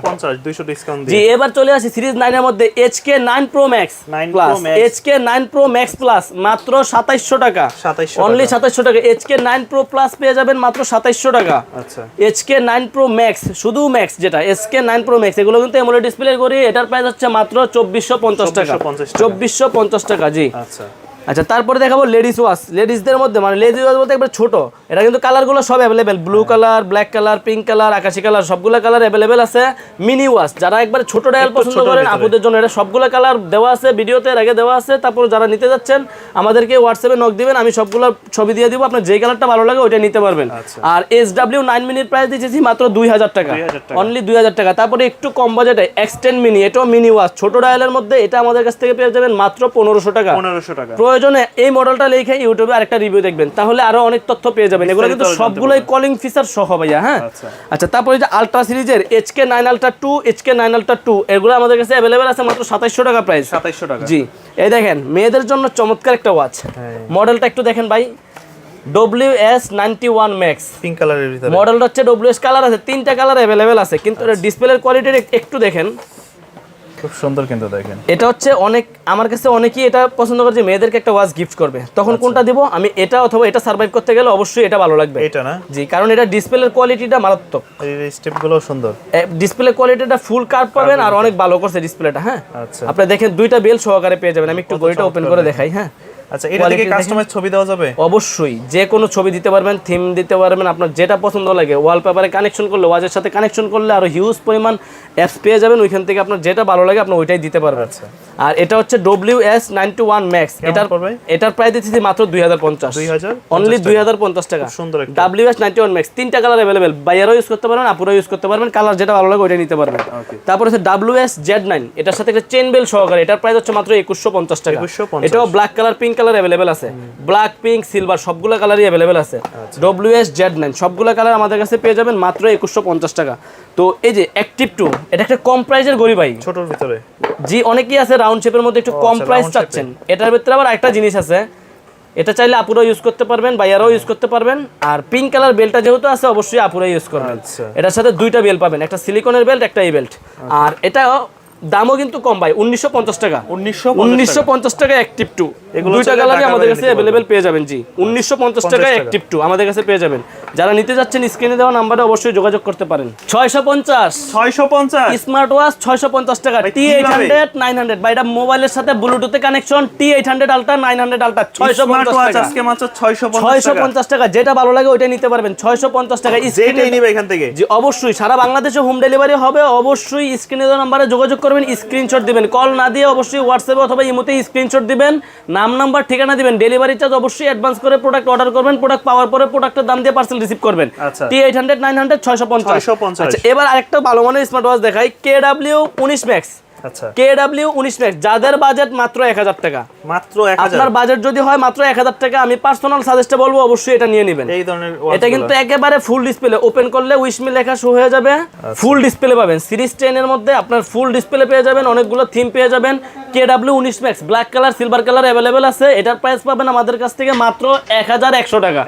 জি এবার চলে আসি সিরিজ নাইনের মধ্যে HK nine pro max 9 plus HK nine pro max plus মাত্র সাতাইশশো টাকা। 2700 অনলি। সাতাইশশো টাকা। এইচকে নাইন প্রো প্লাস পেয়ে যাবেন মাত্র সাতাইশশো টাকা। আচ্ছা। এইচকে নাইন প্রো ম্যাক্স শুধু ম্যাক্স যেটা এসকে নাইন প্রো ম্যাক্স এগুলো কিন্তু এমোলেড ডিসপ্লে করি এটার প্রাইস হচ্ছে মাত্র চব্বিশশো পঞ্চাশ টাকা। 2450 টাকা। চব্বিশশো পঞ্চাশ টাকা জি। আচ্ছা। আচ্ছা তারপরে দেখাবো লেডিস ওয়াশ লেডিসদের মধ্যে মানে লেডিস ওয়াশ বলতে একবার ছোট। এটা কিন্তু কালারগুলো সব available blue colour black colour pink colour আকাশি কালার সবগুলো কালার অ্যাভেলেবেল আছে। মিনি ওয়াশ যারা একবার ছোট ডায়াল পছন্দ করেন আপুদের জন্য এটা সবগুলো কালার দেওয়া আছে ভিডিওতে এর আগে দেওয়া আছে। তারপর যারা নিতে যাচ্ছেন আমাদেরকে হোয়াটসঅ্যাপে নক দিবেন আমি সবগুলো ছবি দিয়ে দিব আপনার যে কালারটা ভালো লাগে ওইটা নিতে পারবেন। আচ্ছা। আর S W nine minute price দিয়েছি মাত্র দুই হাজার টাকা। 2000 টাকা। অনলি দুই হাজার টাকা। তারপরে একটু কম বাজেটে এক্সটেন্ড মিনি এটাও মিনি ওয়াশ ছোট ডায়ালের মধ্যে এটা আমাদের কাছ থেকে পেয়ে যাবেন মাত্র পনেরোশো টাকা। পনেরোশো টাকা। প্রয়োজনে এই মডেলটা লিখে ইউটিউবে আরেকটা রিভিউ দেখবেন তাহলে আরও অনেক তথ্য পেয়ে যাবেন। এগুলো কিন্তু সবগুলোই কলিং ফিচার সহ ভাইয়া হ্যাঁ? আচ্ছা। আচ্ছা তারপরে যে আলট্রা সিরিজের HK nine ultra two HK nine ultra two এগুলো আমাদের কাছে অ্যাভেলেবেল আছে মাত্র সাতাইশশো টাকা প্রাইস সাতাইশশো টাকা। জি এই দেখেন মেয়েদের জন্য চমৎকার একটা ওয়াচ হ্যাঁ। মডেলটা একটু দেখেন ভাই। W S ninety one max pink কালারের ভিতরে। মডেলটা হচ্ছে ডব্লিউ এস কালার আছে তিনটা কালার অ্যাভেলেবেল আছে কিন্তু আচ্ছা। ডিসপ্লের কোয়ালিটি একটু দেখেন। খুব সুন্দর কিন্তু দেখেন। এটা হচ্ছে অনেক আমার কাছে অনেকেই এটা পছন্দ করে যে মেয়েদেরকে একটা ওয়াচ গিফট করবে। তখন আচ্ছা। কোনটা দিব? আমি এটা অথবা এটা সার্ভাইভ করতে গেলে অবশ্যই এটা ভালো লাগবে। এটা না? জি কারণ এটা ডিসপ্লের কোয়ালিটিটা মারাত্মক। এই স্টেপগুলো সুন্দর। ডিসপ্লে কোয়ালিটিটা ফুল কার্ভ পাবেন আর অনেক ভালো করছে ডিসপ্লেটা হ্যাঁ? আচ্ছা। আপনি দেখেন দুইটা বেল সহকারে পেয়ে যাবেন। আমি একটু গড়িটা ওপেন করে দেখাই হ্যাঁ? আচ্ছা এটা থেকে কাস্টমাইজ ছবি দেওয়া যাবে? অবশ্যই যে কোনো ছবি দিতে পারবেন থিম দিতে পারবেন আপনার যেটা পছন্দ লাগে। ওয়ালপেপারে কানেকশন করলে ওয়াজের সাথে কানেকশন করলে আরও হিউজ পরিমাণ অ্যাপস পেয়ে যাবেন ওইখান থেকে আপনার যেটা ভালো লাগে আপনি ওইটাই দিতে পারবেন। আর এটা হচ্ছে W S ninety one max এটার এটার দিচ্ছি মাত্র দুই হাজার পঞ্চাশ। অনলি দুই হাজার পঞ্চাশ টাকা। সুন্দর W S ninety one max তিনটা কালার অ্যাভেলেবেল বাইয়ারও ইউজ করতে পারবেন আপুরও ইউজ করতে পারবেন কালার যেটা ভালো লাগে ওইটা নিতে পারবেন. তারপর হচ্ছে ডাব্লিউ এস জেড নাইন এটার সাথে একটা চেন বেল সহকারে এটার প্রাইস হচ্ছে মাত্র একুশশো পঞ্চাশ টাকা। 2150 এটাও black colour pink colour available আছে। ব্ল্যাক পিঙ্ক সিলভার সবগুলো কালারই অ্যাভেলেবেল আছে। আচ্ছা। ডব্লিউ এস জেড নাইন সবগুলো কালার আমাদের কাছে পেয়ে যাবেন মাত্র একুশশো পঞ্চাশ টাকা। তো এই যে অ্যাক্টিভ টু এটা একটা কম প্রাইসের গড়ি ভাই। ছোটর ভিতরে। জি অনেকেই আছে রাউন্ড শেপের মধ্যে একটু কম আচ্ছা, প্রাইস চাচ্ছেন। এটার ভিতরে আবার একটা জিনিস আছে। এটা চাইলে আপুরাও ইউজ করতে পারবেন বাইয়ারাও ইউজ করতে পারবেন। আর পিঙ্ক কালার বেলটা যেহেতু আছে অবশ্যই আপুরা ইউজ করবেন। আচ্ছা। এটার সাথে দুইটা বেল পাবেন একটা সিলিকনের বেল্ট একটা এই বেল্ট আর এটা দামও কিন্তু কম ভাই উনিশশো পঞ্চাশ টাকা। উনিশশো পঞ্চাশ টাকা। অ্যাক্টিভ টু দুইটা কালারই আমাদের কাছে অ্যাভেলেবেল পেয়ে যাবেন জি। উনিশশো পঞ্চাশ টাকা। অ্যাক্টিভ টু আমাদের কাছে পেয়ে যাবেন। যারা নিতে যাচ্ছেন স্ক্রিনে দেওয়া নাম্বারে অবশ্যই যোগাযোগ করতে পারেন। ছয়শো পঞ্চাশ। ছয়শো পঞ্চাশ। স্মার্ট ওয়াচ ছয়শো পঞ্চাশ টাকা T eight hundred nine hundred বা এটা মোবাইলের সাথে ব্লুটুথে connection T eight hundred ultra nine hundred ultra ছয়শো ছয়শো পঞ্চাশ টাকা। যেটা ভালো লাগে ওইটা নিতে পারবেন। ছয়শো পঞ্চাশ টাকা এখান থেকে। জি অবশ্যই। সারা বাংলাদেশে হোম ডেলিভারি হবে অবশ্যই স্ক্রিনে দেওয়া নাম্বারে যোগাযোগ করবেন স্ক্রিনশট দিবেন। কল না দিয়ে অবশ্যই হোয়াটসঅ্যাপে অথবা ইমোতে স্ক্রিনশট দিবেন। নাম নাম্বার ঠিকানা দিবেন। ডেলিভারি চার্জ অবশ্যই অ্যাডভান্স করে প্রোডাক্ট অর্ডার করবেন। প্রোডাক্ট পাওয়ার পরে প্রোডাক্টের দাম দিয়ে পার্সেল রিসিভ করবেন। T eight hundred nine hundred ছয়শো পঞ্চাশ। আচ্ছা এবার আরেকটা ভালো মানের স্মার্ট ওয়াচ দেখাই। কে ডাব্লিউ উনিশ ম্যাক্স আচ্ছা। ম্যাক্স যাদের বাজেট মাত্র এক হাজার টাকা। মাত্র আপনার বাজেট যদি হয় মাত্র এক হাজার টাকা আমি পার্সোনাল সাজেস্টে বলব অবশ্যই এটা নিয়ে নেবেন। এই ধরনের এটা কিন্তু একেবারে ফুল ডিসপ্লে ওপেন করলে উইশমি লেখা শো হয়ে যাবে। ফুল ডিসপ্লে পাবেন। সিরিজ মধ্যে আপনার ফুল ডিসপ্লে পেয়ে যাবেন অনেকগুলো থিম পেয়ে যাবেন। কে ডাব্লিউ উনিশ max black colour silver colour available আছে। এটার প্রাইস পাবেন আমাদের কাছ থেকে মাত্র এক হাজার একশো টাকা।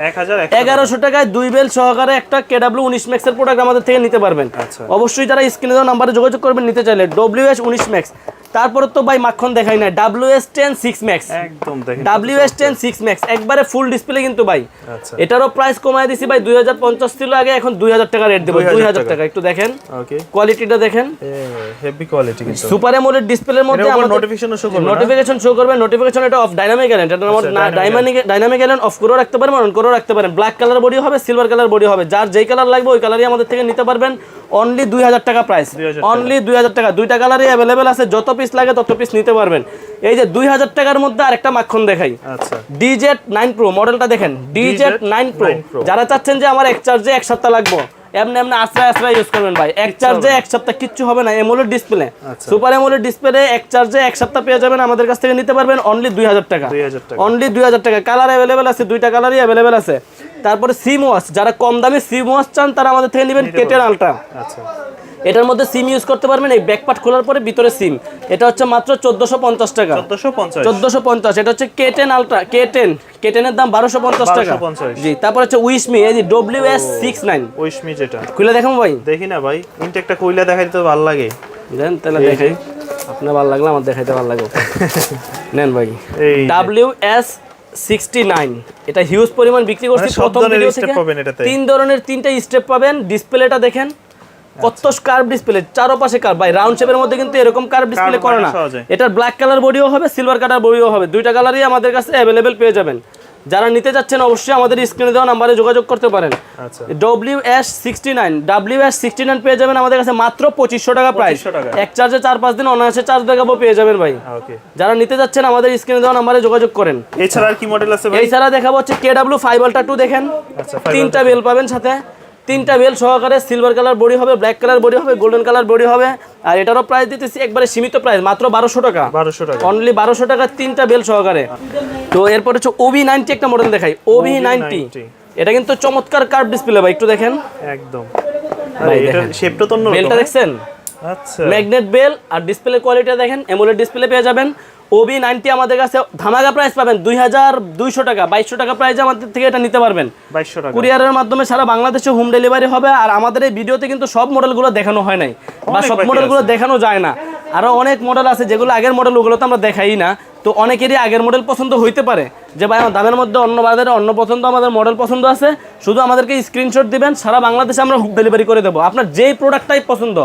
এগারোশো টাকায় দুই বেল সহকারে একটা কে ডাব্লিউ উনিশ ম্যাক্সের প্রোডাক্ট আমাদের থেকে নিতে পারবেন। আচ্ছা। অবশ্যই তারা স্ক্রিনে দেওয়া নাম্বারে যোগাযোগ করবেন নিতে চাইলে ডব্লিউ এস উনিশ ম্যাক্স তারপরে তো ভাই মাখন দেখাই না W S ten six max একদম দেখেন W S ten six max একবারে ফুল ডিসপ্লে কিন্তু ভাই। আচ্ছা। এটারও প্রাইস কমায় দিছি ভাই দুই হাজার পঞ্চাশ ছিল আগে এখন দুই হাজার টাকা রেট দেবো 2000 দুই হাজার টাকা। একটু দেখেন। ওকে কোয়ালিটিটা দেখেন। হেভি কোয়ালিটি কিন্তু। সুপার এমোলেড ডিসপ্লের মধ্যে আমাদের নোটিফিকেশনও শো করবে নোটিফিকেশন শো করবে নোটিফিকেশন এটা অফ ডাইনামিক এটার মধ্যে dynamic dynamic dynamic island off করেও রাখতে পারেন অন করেও রাখতে পারেন ব্ল্যাক কালার বডি হবে সিলভার কালার বডি হবে যার যেই কালার লাগবে ওই কালারই আমাদের থেকে নিতে পারবেন। অনলি দুই হাজার টাকা প্রাইস অনলি দুই হাজার টাকা। দুইটা কালারই অ্যাভেলেবেল আছে যত পিস লাগে তত পিস নিতে পারবেন। এই যে দুই হাজার টাকার মধ্যে আরেকটা মাখন দেখাই। আচ্ছা। ডিজেট নাইন প্রো মডেলটা দেখেন। ডিজেট নাইন প্রো যারা চাচ্ছেন যে আমার এক চার্জে এক সপ্তাহ লাগবো এমনি এমনি আশ্রয় আশ্রয় ইউজ করবেন ভাই। এক চার্জে এক সপ্তাহ কিচ্ছু হবে না এমোলেড ডিসপ্লে আচ্ছা। সুপার এমোলেড ডিসপ্লে এক চার্জে এক সপ্তাহ পেয়ে যাবেন আমাদের কাছ থেকে নিতে পারবেন অনলি দুই হাজার টাকা। 2000 টাকা। অনলি দুই হাজার টাকা। কালার অ্যাভেলেবেল আছে দুইটা কালারই অ্যাভেলেবেল আছে। তারপরে সিম ওয়াশ যারা কম দামে সিম ওয়াশ চান তারা আমাদের থেকে নেবেন কেটেন আলট্রা। আচ্ছা। এটার মধ্যে সিম ইউজ করতে পারবেন এই ব্যাকপার্ট খোলার পরে ভিতরে সিম। এটা হচ্ছে মাত্র চোদ্দোশো পঞ্চাশ টাকা। 1450 চোদ্দোশো পঞ্চাশ এটা হচ্ছে K ten ultra K ten K টেনের দাম বারোশো পঞ্চাশ টাকা। জি তারপর হচ্ছে উইসমি এই যে ডব্লিউ এস সিক্স নাইন ওইশমি যেটা। খুলে দেখাম ভাই? দেখি না ভাই ইনটেকটা কইলা দেখাইতে তো ভালো লাগে। দেন তাহলে দেখাই। আপনার ভালো লাগল আমার দেখাইতে ভালো লাগবে। নেন ভাই। ডাব্লিউ এস এটা হিউজ পরিমাণ বিক্রি করছি মানে সব প্রথম ভিডিও থেকে। তিন ধরনের তিনটা স্টেপ পাবেন। ডিসপ্লেটা দেখেন। কত কার্ভ ডিসপ্লে চারপাশে কার্ভ ভাই রাউন্ড শেপের মধ্যে কিন্তু এরকম কার্ভ ডিসপ্লে করে না। না এটার ব্ল্যাক কালার বডিও হবে সিলভার কালার বডিও হবে। দুইটা কালারই আমাদের কাছে অ্যাভেলেবেল পেয়ে যাবেন। যারা নিতে যাচ্ছেন অবশ্যই আমাদের স্ক্রিনে দেওয়া নাম্বারে যোগাযোগ করতে পারেন। W S sixty nine W S sixty nine পেয়ে যাবেন আমাদের কাছে মাত্র পঁচিশশো টাকা প্রাইস এক চার্জে চার পাঁচ দিন অনায়াসে চার্জ দেখাবো পেয়ে যাবেন ভাই। যারা নিতে যাচ্ছেন আমাদের স্ক্রিনে দেওয়া নাম্বারে যোগাযোগ করেন। এছাড়া কি মডেল আছে এছাড়া দেখাবো হচ্ছে K W five ultra two দেখেন। আচ্ছা তিনটা বেল পাবেন সাথে। তিনটা বেল সহকারে সিলভার কালার বডি হবে ব্ল্যাক কালার বডি হবে গোল্ডেন কালার বডি হবে। আর এটারও প্রাইস দিতেছি একবারে সীমিত প্রাইস মাত্র বারোশো টাকা। বারোশো টাকা। অনলি বারোশো টাকা তিনটা বেল সহকারে। তো এরপর হচ্ছে ওভি নাইনটি একটা মডেল দেখাই। ওভি নাইনটি এটা কিন্তু চমৎকার কার্ভ ডিসপ্লে ভাই একটু দেখেন। একদম। ভাই, দেখেন। শেপটা তো বেলটা দেখছেন? আচ্ছা। ম্যাগনেট বেল আর ডিসপ্লে কোয়ালিটি দেখেন এমোলেড ডিসপ্লে পেয়ে যাবেন। ওবি নাইনটি আমাদের কাছে ধামাকা প্রাইস পাবেন দুই হাজার দুইশো টাকা বাইশশো টাকা প্রাইসে আমাদের থেকে এটা নিতে পারবেন। 2200 টাকা। কুরিয়ারের মাধ্যমে সারা বাংলাদেশে হোম ডেলিভারি হবে আর আমাদের এই ভিডিওতে কিন্তু সব মডেলগুলো দেখানো হয় নাই বা সব মডেলগুলো দেখানো যায় না। আরও অনেক মডেল আছে যেগুলো আগের মডেল ওগুলো তো আমরা দেখাই না তো অনেকেরই আগের মডেল পছন্দ হইতে পারে। যে ভাই আমার দামের মধ্যে অন্য বাজারে অন্য পছন্দ আমাদের মডেল পছন্দ আছে শুধু আমাদেরকে স্ক্রিনশট দিবেন সারা বাংলাদেশে আমরা হোম ডেলিভারি করে দেবো। আপনার যেই প্রোডাক্টটাই পছন্দ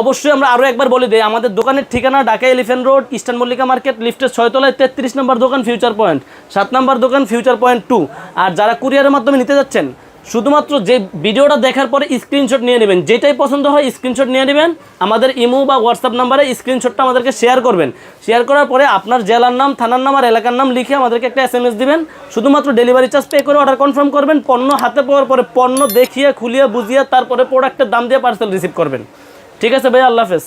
অবশ্যই আমরা আরও একবার বলে দিই, আমাদের দোকানের ঠিকানা Dhaka Elephant Road, Eastern Mallika market, লিফটের ছয়তলায় তেত্রিশ নম্বর দোকান, ফিউচার পয়েন্ট, সাত নম্বর দোকান, ফিউচার পয়েন্ট টু। আর যারা কুরিয়ারের মাধ্যমে নিতে যাচ্ছেন, শুধুমাত্র যে ভিডিওটা দেখার পরে স্ক্রিনশট নিয়ে নেবেন, যেটাই পছন্দ হয় স্ক্রিনশট নিয়ে নেবেন, আমাদের ইমো বা হোয়াটসঅ্যাপ নাম্বারে স্ক্রিনশটটা আমাদেরকে শেয়ার করবেন। শেয়ার করার পরে আপনার জেলার নাম, থানার নাম আর এলাকার নাম লিখে আমাদেরকে একটা এস এম এস দিবেন। শুধুমাত্র ডেলিভারি চার্জ পে করে অর্ডার কনফার্ম করবেন, পণ্য হাতে পাওয়ার পরে পণ্য দেখিয়ে, খুলিয়ে, বুঝিয়ে, তারপরে প্রোডাক্টের দাম দিয়ে পার্সেল রিসিভ করবেন। ঠিক আছে ভাই আল্লাহ হাফেজ।